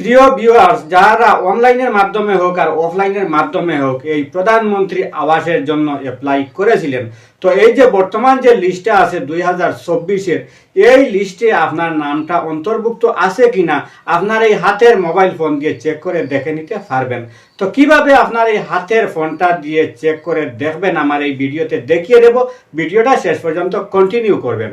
প্রিয় ভিউয়ার্স যারা অনলাইনের মাধ্যমে হোক আর অফলাইনের মাধ্যমে হোক, এই প্রধানমন্ত্রী আবাসের জন্য অ্যাপ্লাই করেছিলেন। তো এই যে বর্তমান যে লিস্টটা আছে দুই হাজার চব্বিশের, এই লিস্টে আপনার নামটা অন্তর্ভুক্ত আছে কিনা, আপনার এই হাতের মোবাইল ফোন দিয়ে চেক করে দেখে নিতে পারবেন। তো কীভাবে আপনার এই হাতের ফোনটা দিয়ে চেক করে দেখবেন, আমার এই ভিডিওতে দেখিয়ে দেব। ভিডিওটা শেষ পর্যন্ত কন্টিনিউ করবেন।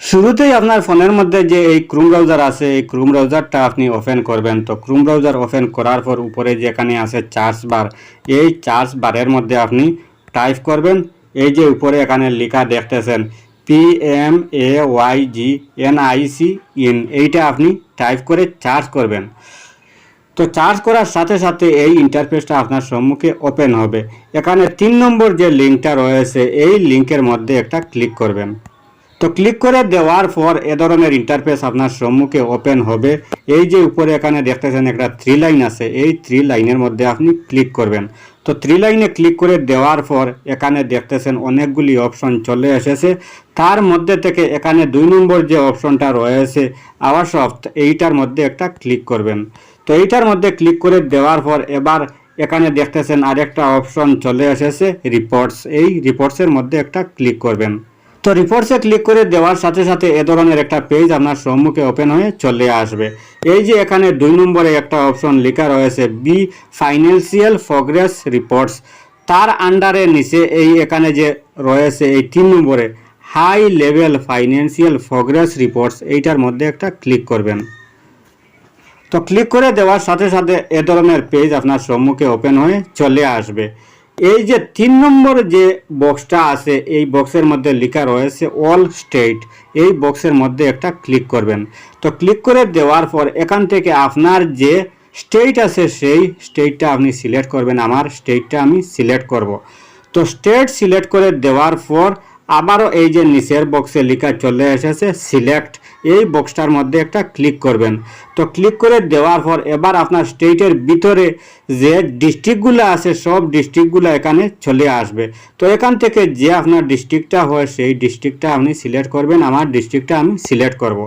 শুরুতেই আপনার ফোনের মধ্যে যে এই ক্রোম ব্রাউজার আছে, এই ক্রোম ব্রাউজারটা আপনি ওপেন করবেন। তো ক্রোম ব্রাউজার ওপেন করার পর উপরে যেখানে আছে চার্জ বার এই চার্জ বারের মধ্যে আপনি টাইপ করবেন। এই যে উপরে এখানে লেখা দেখতেছেন P M A Y G N I C in এইটা আপনি টাইপ করে চার্জ করবেন। তো চার্জ করার সাথে সাথে এই ইন্টারফেসটা আপনার সম্মুখে ওপেন হবে। এখানে তিন নম্বর যে লিঙ্কটা রয়েছে, এই লিঙ্কের মধ্যে একটা ক্লিক করবেন। তো ক্লিক করে দেওয়ার পর এ ধরনের ইন্টারফেস আপনার সম্মুখে ওপেন হবে। এই যে উপরে এখানে দেখতেছেন একটা থ্রি লাইন আছে। এই থ্রি লাইনের মধ্যে আপনি ক্লিক করবেন। তো থ্রি লাইনে ক্লিক করে দেওয়ার পর এখানে দেখতেছেন অনেকগুলি অপশন চলে এসেছে। তার মধ্যে থেকে এখানে দুই নম্বর যে অপশনটা রয়েছে আওয়ার সফট এইটার মধ্যে একটা ক্লিক করবেন। তো এইটার মধ্যে ক্লিক করে দেওয়ার পর এবার এখানে দেখতেছেন আরেকটা অপশন চলে এসেছে রিপোর্টস এই রিপোর্টসের মধ্যে একটা ক্লিক করবেন। তো রিপোর্টসে ক্লিক করে দেওয়ার সাথে সাথে এ ধরনের একটা পেজ আপনার সম্মুখে ওপেন হয়ে চলে আসবে। এই যে এখানে দুই নম্বরে একটা অপশন লেখা রয়েছে বি ফাইন্যান্সিয়াল প্রগ্রেস রিপোর্টস তার আন্ডারে নিচে এই এখানে যে রয়েছে এই তিন নম্বরে high level financial progress reports এইটার মধ্যে একটা ক্লিক করবেন। তো ক্লিক করে দেওয়ার সাথে সাথে এ ধরনের পেজ আপনার সম্মুখে ওপেন হয়ে চলে আসবে। এই যে তিন নম্বর যে বক্সটা আছে, এই বক্সের মধ্যে লেখা রয়েছে অল স্টেট এই বক্সের মধ্যে একটা ক্লিক করবেন। তো ক্লিক করে দেওয়ার পর এখান থেকে আপনার যে স্টেট আছে, সেই স্টেটটা আপনি সিলেক্ট করবেন। আমার স্টেটটা আমি সিলেক্ট করব। তো স্টেট সিলেক্ট করে দেওয়ার পর আবারও এই যে নিচের বক্সে লেখা চলে এসেছে সিলেক্ট এই বক্সটার মধ্যে একটা ক্লিক করবেন। তো ক্লিক করে দেওয়ার পর এবার আপনার স্টেটের ভিতরে যে ডিস্ট্রিক্টগুলো আছে, সব ডিস্ট্রিক্টগুলো এখানে চলে আসবে। তো এখান থেকে যে আপনার ডিস্ট্রিক্টটা হয়, সেই ডিস্ট্রিক্টটা আপনি সিলেক্ট করবেন, আমার ডিস্ট্রিক্টটা আমি সিলেক্ট করব।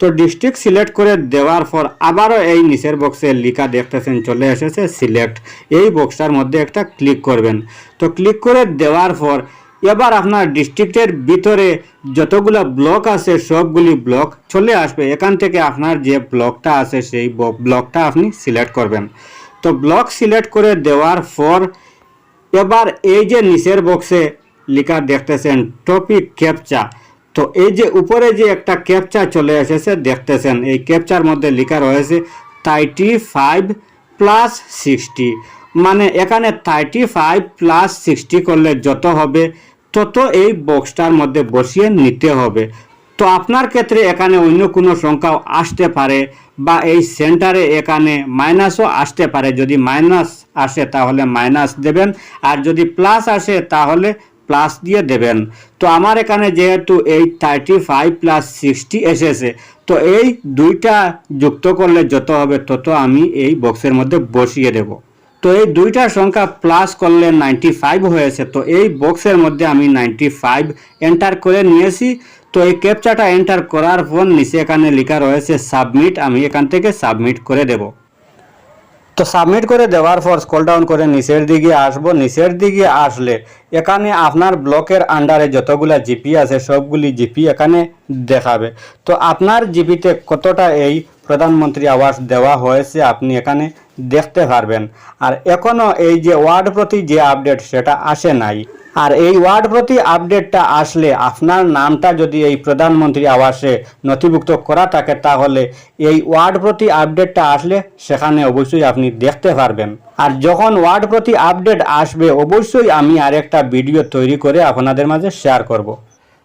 তো ডিস্ট্রিক্ট সিলেক্ট করে দেওয়ার পর আবারও এই নিচের বক্সে লেখা দেখতেছেন, চলে এসেছে সিলেক্ট এই বক্সটার মধ্যে একটা ক্লিক করবেন। তো ক্লিক করে দেওয়ার পর এবার আপনার ডিস্ট্রিক্টের ভিতরে যতগুলো ব্লক আছে, সবগুলি ব্লক চলে আসবে। এখান থেকে আপনার যে ব্লকটা আছে, সেই ব্লকটা আপনি সিলেক্ট করবেন। তো ব্লক সিলেক্ট করে দেওয়ার পর এবার এই যে নিচের বক্সে লেখা দেখতেছেন টপিক ক্যাপচা তো এই যে উপরে যে একটা ক্যাপচা চলে এসেছে, দেখতেছেন, এই ক্যাপচার মধ্যে লেখা রয়েছে থার্টি ফাইভ প্লাস সিক্সটি মানে এখানে থার্টি ফাইভ প্লাস সিক্সটি করলে যত হবে তত এই বক্সটার মধ্যে বসিয়ে নিতে হবে। তো আপনার ক্ষেত্রে এখানে অন্য কোনো সংখ্যাও আসতে পারে বা এই সেন্টারে এখানে মাইনাসও আসতে পারে। যদি মাইনাস আসে তাহলে মাইনাস দেবেন, আর যদি প্লাস আসে তাহলে প্লাস দিয়ে দেবেন। তো আমার এখানে যেহেতু এই থার্টি ফাইভ প্লাস সিক্সটি এসেছে, তো এই দুইটা যুক্ত করলে যত হবে তত আমি এই বক্সের মধ্যে বসিয়ে দেব। তো এই দুইটা সংখ্যা প্লাস করলে নাইনটি ফাইভ হয়েছে। তো এই বক্সের মধ্যে আমি নাইনটি ফাইভ এন্টার করে নিয়েছি। তো এই ক্যাপচাটা এন্টার করার পর নিচে এখানে লেখা রয়েছে সাবমিট আমি এখান থেকে সাবমিট করে দেব। তো সাবমিট করে দেওয়ার পর স্কল ডাউন করে নিচের দিকে আসব। নিচের দিকে আসলে এখানে আপনার ব্লকের আন্ডারে যতগুলা জিপি আছে, সবগুলি জিপি এখানে দেখাবে। তো আপনার জিপিতে কতটা এই প্রধানমন্ত্রী আবাস দেওয়া হয়েছে, আপনি এখানে দেখতে পারবেন। আর এখনও এই যে ওয়ার্ড প্রতি যে আপডেট সেটা আসে নাই। আর এই ওয়ার্ড প্রতি আপডেটটা আসলে আপনার নামটা যদি এই প্রধানমন্ত্রী আবাসে নথিভুক্ত করা থাকে, তাহলে এই ওয়ার্ড প্রতি আপডেটটা আসলে সেখানে অবশ্যই আপনি দেখতে পারবেন। আর যখন ওয়ার্ড প্রতি আপডেট আসবে, অবশ্যই আমি আরেকটা ভিডিও তৈরি করে আপনাদের মাঝে শেয়ার করব।